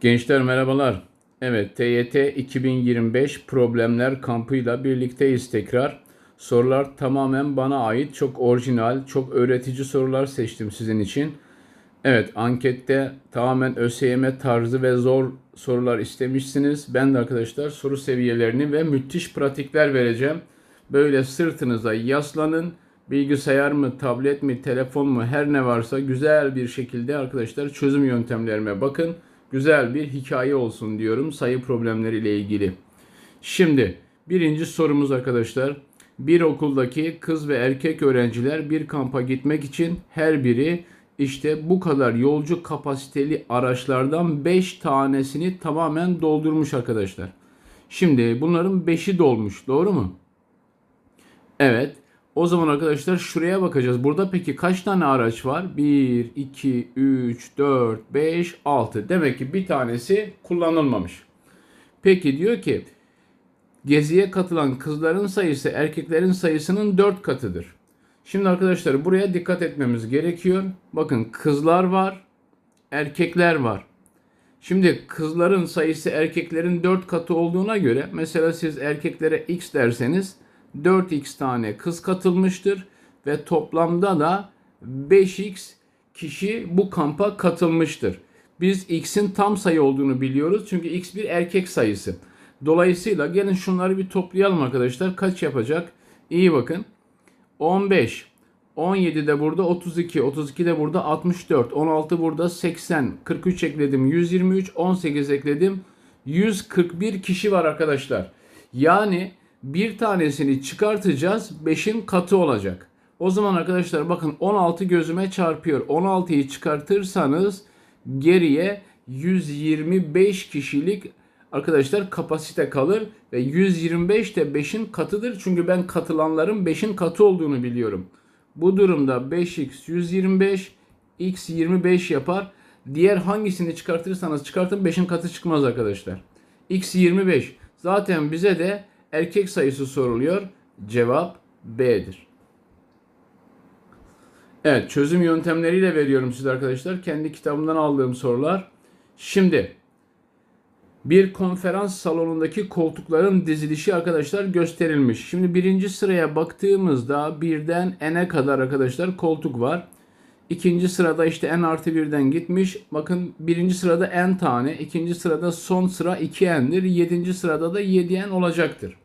Gençler merhabalar. Evet TYT 2025 problemler kampıyla birlikteyiz tekrar. Sorular tamamen bana ait. Çok orijinal, çok öğretici sorular seçtim sizin için. Evet ankette tamamen ÖSYM tarzı ve zor sorular istemişsiniz. Ben de arkadaşlar soru seviyelerini ve müthiş pratikler vereceğim. Böyle sırtınıza yaslanın. Bilgisayar mı, tablet mi, telefon mu her ne varsa güzel bir şekilde arkadaşlar çözüm yöntemlerime bakın. Güzel bir hikaye olsun diyorum sayı problemleri ile ilgili. Şimdi birinci sorumuz arkadaşlar. Bir okuldaki kız ve erkek öğrenciler bir kampa gitmek için her biri işte bu kadar yolcu kapasiteli araçlardan 5 tanesini tamamen doldurmuş arkadaşlar. Şimdi bunların 5'i dolmuş doğru mu? Evet. O zaman arkadaşlar şuraya bakacağız. Burada peki kaç tane araç var? 1, 2, 3, 4, 5, 6. Demek ki bir tanesi kullanılmamış. Peki diyor ki geziye katılan kızların sayısı erkeklerin sayısının 4 katıdır. Şimdi arkadaşlar buraya dikkat etmemiz gerekiyor. Bakın kızlar var, erkekler var. Şimdi kızların sayısı erkeklerin 4 katı olduğuna göre mesela siz erkeklere x derseniz 4x tane kız katılmıştır ve toplamda da 5x kişi bu kampa katılmıştır. Biz x'in tam sayı olduğunu biliyoruz çünkü x bir erkek sayısı. Dolayısıyla gelin şunları bir toplayalım arkadaşlar. Kaç yapacak? İyi bakın. 15. 17 de burada 32. 32 de burada 64. 16 burada 80. 43 ekledim 123. 18 ekledim 141 kişi var arkadaşlar. Yani bir tanesini çıkartacağız 5'in katı olacak. O zaman arkadaşlar bakın 16 gözüme çarpıyor. 16'yı çıkartırsanız geriye 125 kişilik arkadaşlar kapasite kalır ve 125 de 5'in katıdır. Çünkü ben katılanların 5'in katı olduğunu biliyorum. Bu durumda 5x 125 x 25 yapar. Diğer hangisini çıkartırsanız çıkartın 5'in katı çıkmaz arkadaşlar. x 25. Zaten bize de erkek sayısı soruluyor. Cevap B'dir. Evet çözüm yöntemleriyle veriyorum size arkadaşlar. Kendi kitabımdan aldığım sorular. Şimdi bir konferans salonundaki koltukların dizilişi arkadaşlar gösterilmiş. Şimdi birinci sıraya baktığımızda birden n'e kadar arkadaşlar koltuk var. İkinci sırada işte n artı birden gitmiş. Bakın birinci sırada n tane. ikinci sırada son sıra 2n'dir. Yedinci sırada da 7n olacaktır.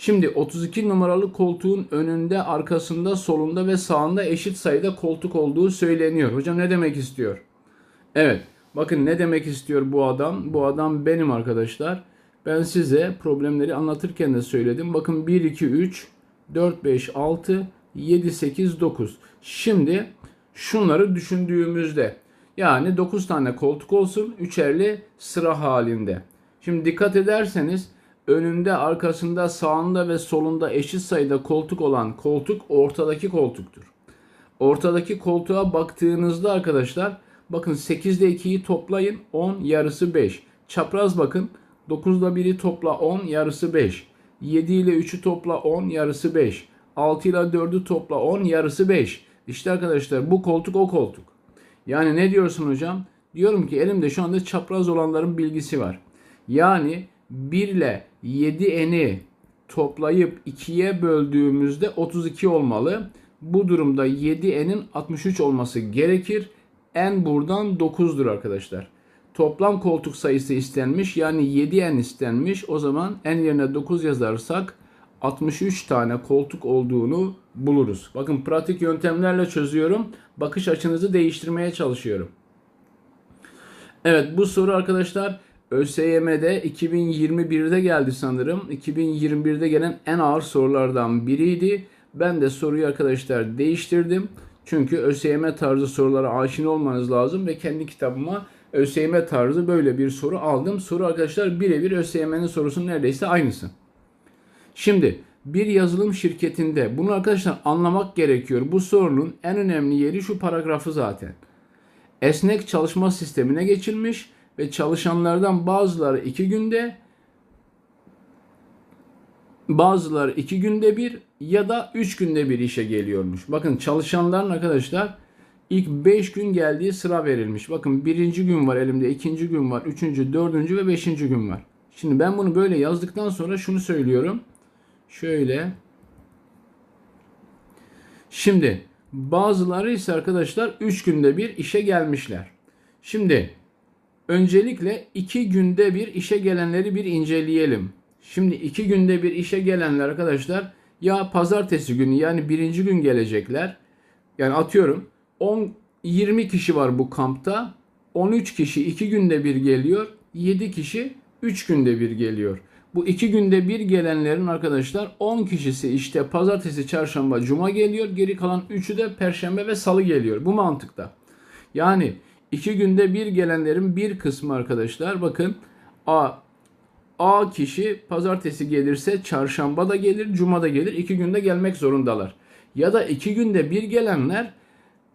Şimdi 32 numaralı koltuğun önünde, arkasında, solunda ve sağında eşit sayıda koltuk olduğu söyleniyor. Hocam ne demek istiyor? Evet. Bakın ne demek istiyor bu adam? Bu adam benim arkadaşlar. Ben size problemleri anlatırken de söyledim. Bakın 1, 2, 3, 4, 5, 6, 7, 8, 9. Şimdi şunları düşündüğümüzde yani 9 tane koltuk olsun üçerli sıra halinde. Şimdi dikkat ederseniz önünde, arkasında, sağında ve solunda eşit sayıda koltuk olan koltuk ortadaki koltuktur. Ortadaki koltuğa baktığınızda arkadaşlar bakın 8 ile 2'yi toplayın 10 yarısı 5. Çapraz bakın 9 ile 1'i topla 10 yarısı 5. 7 ile 3'ü topla 10 yarısı 5. 6 ile 4'ü topla 10 yarısı 5. İşte arkadaşlar bu koltuk o koltuk. Yani ne diyorsun hocam? Diyorum ki elimde şu anda çapraz olanların bilgisi var. Yani 1 ile 7n'i toplayıp 2'ye böldüğümüzde 32 olmalı. Bu durumda 7n'in 63 olması gerekir. n buradan 9'dur arkadaşlar. Toplam koltuk sayısı istenmiş. Yani 7n istenmiş. O zaman n yerine 9 yazarsak 63 tane koltuk olduğunu buluruz. Bakın pratik yöntemlerle çözüyorum. Bakış açınızı değiştirmeye çalışıyorum. Evet bu soru arkadaşlar ÖSYM'de 2021'de geldi sanırım. 2021'de gelen en ağır sorulardan biriydi. Ben de soruyu arkadaşlar değiştirdim. Çünkü ÖSYM tarzı sorulara aşina olmanız lazım ve kendi kitabıma ÖSYM tarzı böyle bir soru aldım. Soru arkadaşlar birebir ÖSYM'nin sorusunun neredeyse aynısı. Şimdi bir yazılım şirketinde bunu arkadaşlar anlamak gerekiyor. Bu sorunun en önemli yeri şu paragrafı zaten. Esnek çalışma sistemine geçilmiş ve çalışanlardan bazıları iki günde bazıları iki günde bir ya da üç günde bir işe geliyormuş. Bakın çalışanların arkadaşlar ilk 5 gün geldiği sıra verilmiş. Bakın birinci gün var elimde, ikinci gün var, üçüncü, dördüncü ve beşinci gün var. Şimdi ben bunu böyle yazdıktan sonra şunu söylüyorum. Şöyle. Şimdi bazıları ise arkadaşlar 3 günde bir işe gelmişler. Şimdi öncelikle 2 günde bir işe gelenleri bir inceleyelim. Şimdi 2 günde bir işe gelenler arkadaşlar ya pazartesi günü yani birinci gün gelecekler. Yani atıyorum 10 20 kişi var bu kampta. 13 kişi 2 günde bir geliyor. 7 kişi 3 günde bir geliyor. Bu 2 günde bir gelenlerin arkadaşlar 10 kişisi işte pazartesi, çarşamba, cuma geliyor. Geri kalan 3'ü de perşembe ve salı geliyor. Bu mantıkta. Yani 2 günde bir gelenlerin bir kısmı arkadaşlar bakın A A kişi pazartesi gelirse çarşamba da gelir, cuma da gelir. 2 günde gelmek zorundalar. Ya da 2 günde bir gelenler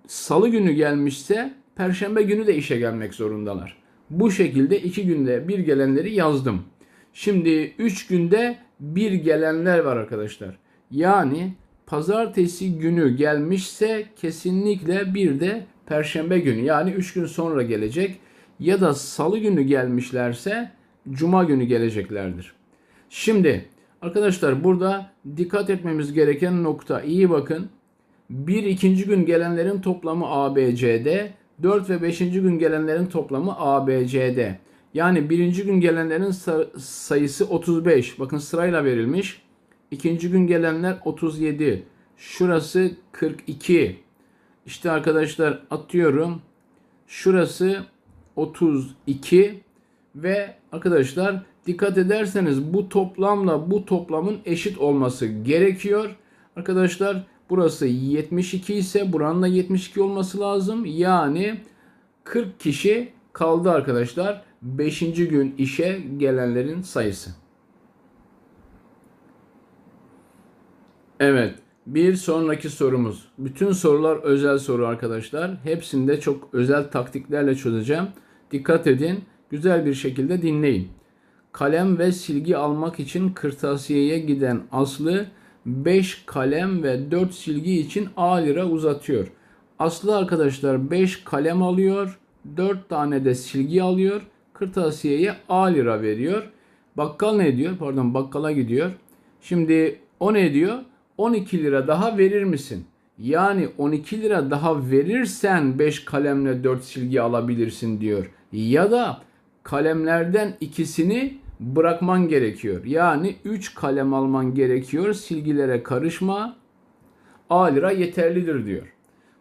salı günü gelmişse perşembe günü de işe gelmek zorundalar. Bu şekilde iki günde bir gelenleri yazdım. Şimdi üç günde bir gelenler var arkadaşlar. Yani pazartesi günü gelmişse kesinlikle bir de perşembe günü yani üç gün sonra gelecek. Ya da salı günü gelmişlerse cuma günü geleceklerdir. Şimdi arkadaşlar burada dikkat etmemiz gereken nokta iyi bakın. Bir ikinci gün gelenlerin toplamı ABCD, 4 ve 5. gün gelenlerin toplamı ABCD. Yani birinci gün gelenlerin sayısı 35. Bakın sırayla verilmiş. İkinci gün gelenler 37. Şurası 42. İşte arkadaşlar atıyorum. Şurası 32 ve arkadaşlar dikkat ederseniz bu toplamla bu toplamın eşit olması gerekiyor. Arkadaşlar Burası 72 ise buranın da 72 olması lazım. Yani 40 kişi kaldı arkadaşlar. 5. gün işe gelenlerin sayısı. Evet. Bir sonraki sorumuz. Bütün sorular özel soru arkadaşlar. Hepsinde çok özel taktiklerle çözeceğim. Dikkat edin. Güzel bir şekilde dinleyin. Kalem ve silgi almak için kırtasiyeye giden Aslı 5 kalem ve 4 silgi için A lira uzatıyor. Aslı arkadaşlar 5 kalem alıyor, 4 tane de silgi alıyor. Kırtasiyeye A lira veriyor. Bakkal ne diyor? Pardon bakkala gidiyor. Şimdi o ne diyor? 12 lira daha verir misin? Yani 12 lira daha verirsen 5 kalemle 4 silgi alabilirsin diyor. Ya da kalemlerden ikisini bırakman gerekiyor. Yani 3 kalem alman gerekiyor. Silgilere karışma. A lira yeterlidir diyor.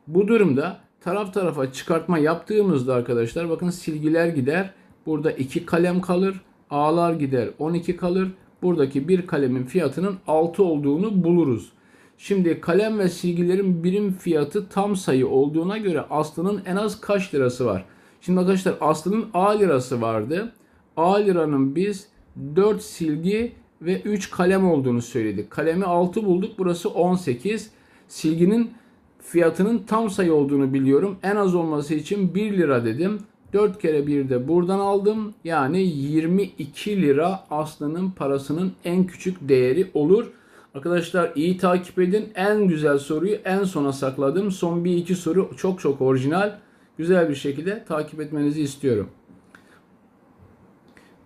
Bu durumda taraf tarafa çıkartma yaptığımızda arkadaşlar bakın silgiler gider. Burada 2 kalem kalır. A'lar gider 12 kalır. Buradaki bir kalemin fiyatının 6 olduğunu buluruz. Şimdi kalem ve silgilerin birim fiyatı tam sayı olduğuna göre Aslı'nın en az kaç lirası var? Şimdi arkadaşlar Aslı'nın A lirası vardı. A liranın biz 4 silgi ve 3 kalem olduğunu söyledik. Kalemi 6 bulduk. Burası 18. Silginin fiyatının tam sayı olduğunu biliyorum. En az olması için 1 lira dedim. 4 kere 1 de buradan aldım. Yani 22 lira Aslı'nın parasının en küçük değeri olur. Arkadaşlar iyi takip edin. En güzel soruyu en sona sakladım. Son bir iki soru çok çok orijinal. Güzel bir şekilde takip etmenizi istiyorum.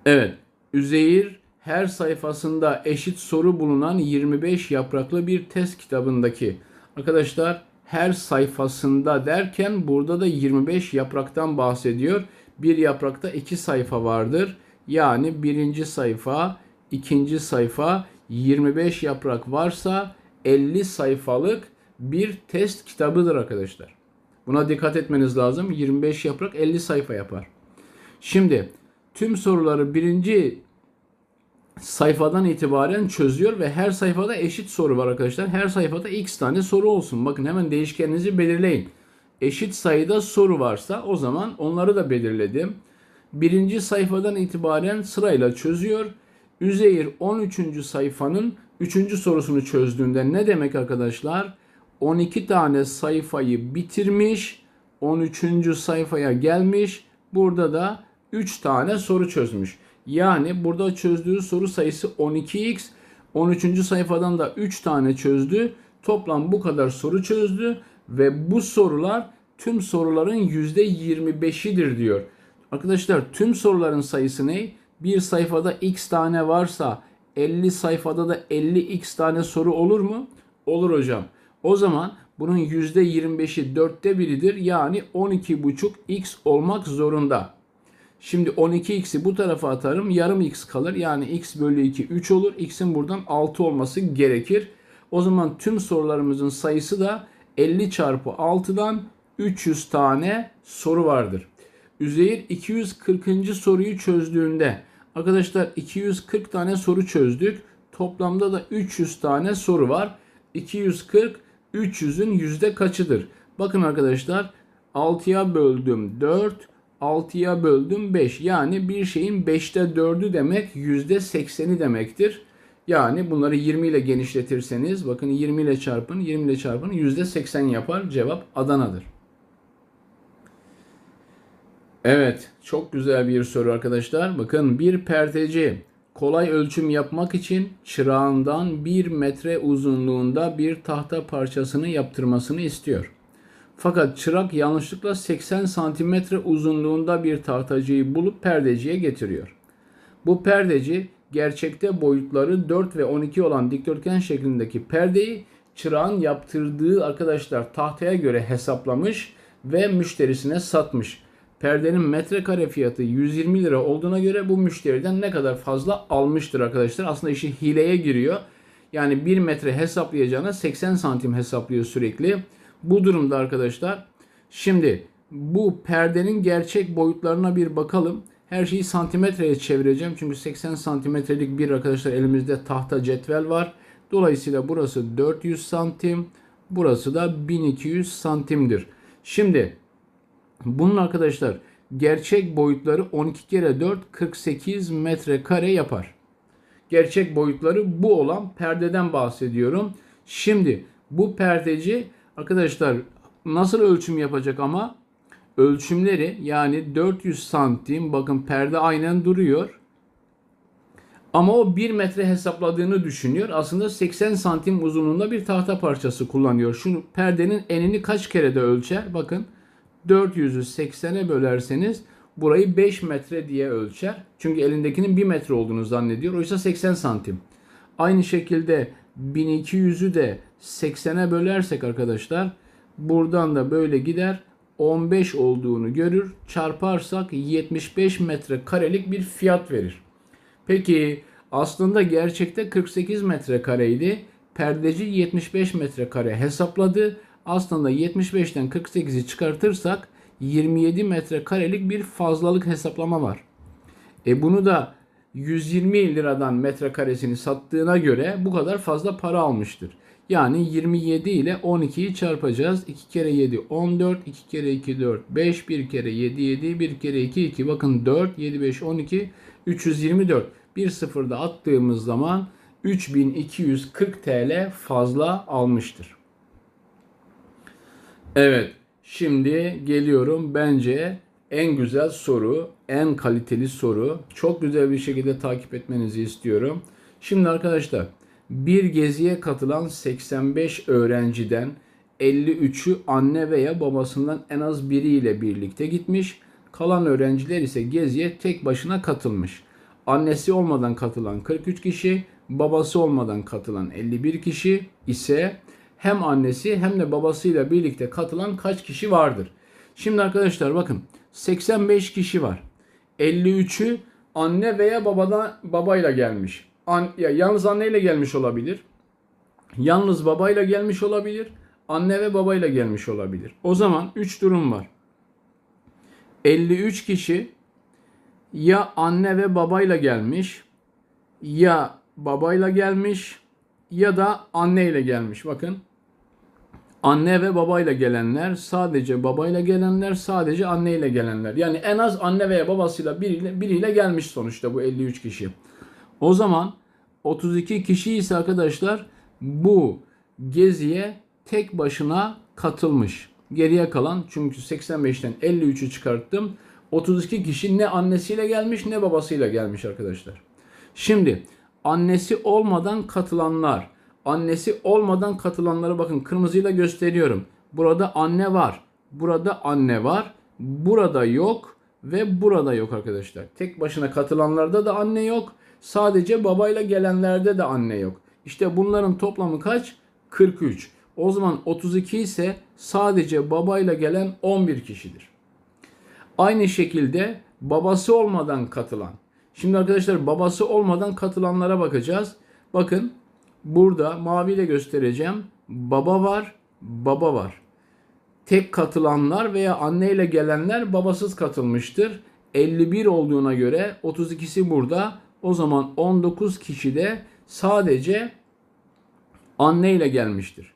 Evet. Üzeyir her sayfasında eşit soru bulunan 25 yapraklı bir test kitabındaki arkadaşlar her sayfasında derken burada da 25 yapraktan bahsediyor. Bir yaprakta iki sayfa vardır. Yani birinci sayfa, ikinci sayfa 25 yaprak varsa 50 sayfalık bir test kitabıdır arkadaşlar. Buna dikkat etmeniz lazım. 25 yaprak 50 sayfa yapar. Şimdi tüm soruları birinci sayfadan itibaren çözüyor ve her sayfada eşit soru var arkadaşlar. Her sayfada x tane soru olsun. Bakın hemen değişkeninizi belirleyin. Eşit sayıda soru varsa o zaman onları da belirledim. Birinci sayfadan itibaren sırayla çözüyor. Üzeyir 13. sayfanın 3. sorusunu çözdüğünde ne demek arkadaşlar? 12 tane sayfayı bitirmiş. 13. sayfaya gelmiş. Burada da 3 tane soru çözmüş. Yani burada çözdüğü soru sayısı 12x. 13. sayfadan da 3 tane çözdü. Toplam bu kadar soru çözdü ve bu sorular tüm soruların %25'idir diyor. Arkadaşlar tüm soruların sayısı ne? Bir sayfada x tane varsa 50 sayfada da 50x tane soru olur mu? Olur hocam. O zaman bunun %25'i dörtte biridir. Yani 12,5x olmak zorunda. Şimdi 12x'i bu tarafa atarım. Yarım x kalır. Yani x bölü 2 3 olur. x'in buradan 6 olması gerekir. O zaman tüm sorularımızın sayısı da 50 çarpı 6'dan 300 tane soru vardır. Üzeyir 240. soruyu çözdüğünde arkadaşlar 240 tane soru çözdük. Toplamda da 300 tane soru var. 240 300'ün yüzde kaçıdır? Bakın arkadaşlar 6'ya böldüm 4, 6'ya böldüm 5. Yani bir şeyin 5'te 4'ü demek yüzde 80'i demektir. Yani bunları 20 ile genişletirseniz bakın 20 ile çarpın 20 ile çarpın yüzde 80 yapar. Cevap Adana'dır. Evet çok güzel bir soru arkadaşlar. Bakın bir perdeci kolay ölçüm yapmak için çırağından 1 metre uzunluğunda bir tahta parçasını yaptırmasını istiyor. Fakat çırak yanlışlıkla 80 santimetre uzunluğunda bir tahtacıyı bulup perdeciye getiriyor. Bu perdeci gerçekte boyutları 4 ve 12 olan dikdörtgen şeklindeki perdeyi çırağın yaptırdığı arkadaşlar tahtaya göre hesaplamış ve müşterisine satmış. Perdenin metrekare fiyatı 120 lira olduğuna göre bu müşteriden ne kadar fazla almıştır arkadaşlar. Aslında işi hileye giriyor. Yani 1 metre hesaplayacağına 80 santim hesaplıyor sürekli. Bu durumda arkadaşlar şimdi bu perdenin gerçek boyutlarına bir bakalım. Her şeyi santimetreye çevireceğim. Çünkü 80 santimetrelik bir arkadaşlar elimizde tahta cetvel var. Dolayısıyla burası 400 santim. Burası da 1200 santimdir. Şimdi bunun arkadaşlar gerçek boyutları 12 kere 4 48 metrekare yapar. Gerçek boyutları bu olan perdeden bahsediyorum. Şimdi bu perdeci arkadaşlar nasıl ölçüm yapacak ama ölçümleri yani 400 santim bakın perde aynen duruyor. Ama o 1 metre hesapladığını düşünüyor. Aslında 80 santim uzunluğunda bir tahta parçası kullanıyor. Şu perdenin enini kaç kere de ölçer? Bakın 400'ü 80'e bölerseniz burayı 5 metre diye ölçer. Çünkü elindekinin 1 metre olduğunu zannediyor. Oysa 80 santim. Aynı şekilde 1200'ü de 80'e bölersek arkadaşlar buradan da böyle gider 15 olduğunu görür. Çarparsak 75 metre karelik bir fiyat verir. Peki aslında gerçekte 48 metre kareydi. Perdeci 75 metre kare hesapladı. Aslında 75'ten 48'i çıkartırsak 27 metre karelik bir fazlalık hesaplama var. E bunu da 120 liradan metrekaresini sattığına göre bu kadar fazla para almıştır. Yani 27 ile 12'yi çarpacağız. 2 kere 7 14, 2 kere 2 4 5, 1 kere 7 7, 1 kere 2 2. Bakın 4, 7 5 12 324. Bir sıfırda attığımız zaman 3240 TL fazla almıştır. Evet, şimdi geliyorum bence en güzel soru, en kaliteli soru. Çok güzel bir şekilde takip etmenizi istiyorum. Şimdi arkadaşlar bir geziye katılan 85 öğrenciden 53'ü anne veya babasından en az biriyle birlikte gitmiş. Kalan öğrenciler ise geziye tek başına katılmış. Annesi olmadan katılan 43 kişi, babası olmadan katılan 51 kişi ise hem annesi hem de babasıyla birlikte katılan kaç kişi vardır? Şimdi arkadaşlar bakın 85 kişi var. 53'ü anne veya babadan babayla gelmiş. An, ya yalnız anneyle gelmiş olabilir. Yalnız babayla gelmiş olabilir. Anne ve babayla gelmiş olabilir. O zaman 3 durum var. 53 kişi ya anne ve babayla gelmiş ya babayla gelmiş ya da anneyle gelmiş. Bakın anne ve babayla gelenler, sadece babayla gelenler, sadece anneyle gelenler. Yani en az anne veya babasıyla biriyle, biriyle gelmiş sonuçta bu 53 kişi. O zaman 32 kişi ise arkadaşlar bu geziye tek başına katılmış. Geriye kalan çünkü 85'ten 53'ü çıkarttım. 32 kişi ne annesiyle gelmiş ne babasıyla gelmiş arkadaşlar. Şimdi annesi olmadan katılanlar. Annesi olmadan katılanları bakın kırmızıyla gösteriyorum. Burada anne var. Burada anne var. Burada yok ve burada yok arkadaşlar. Tek başına katılanlarda da anne yok. Sadece babayla gelenlerde de anne yok. İşte bunların toplamı kaç? 43. O zaman 32 ise sadece babayla gelen 11 kişidir. Aynı şekilde babası olmadan katılan. Şimdi arkadaşlar babası olmadan katılanlara bakacağız. Bakın burada maviyle göstereceğim. Baba var, baba var. Tek katılanlar veya anneyle gelenler babasız katılmıştır. 51 olduğuna göre 32'si burada. O zaman 19 kişi de sadece anneyle gelmiştir.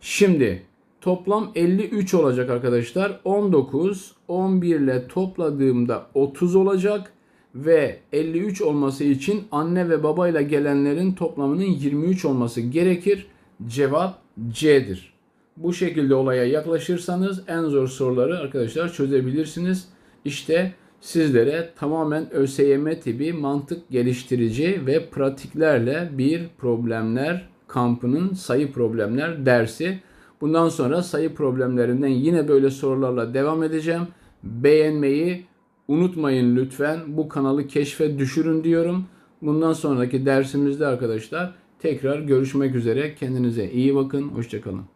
Şimdi toplam 53 olacak arkadaşlar. 19, 11 ile topladığımda 30 olacak ve 53 olması için anne ve babayla gelenlerin toplamının 23 olması gerekir. Cevap C'dir. Bu şekilde olaya yaklaşırsanız en zor soruları arkadaşlar çözebilirsiniz. İşte sizlere tamamen ÖSYM tipi mantık geliştirici ve pratiklerle bir problemler kampının sayı problemler dersi. Bundan sonra sayı problemlerinden yine böyle sorularla devam edeceğim. Beğenmeyi unutmayın lütfen. Bu kanalı keşfe düşürün diyorum. Bundan sonraki dersimizde arkadaşlar tekrar görüşmek üzere. Kendinize iyi bakın. Hoşçakalın.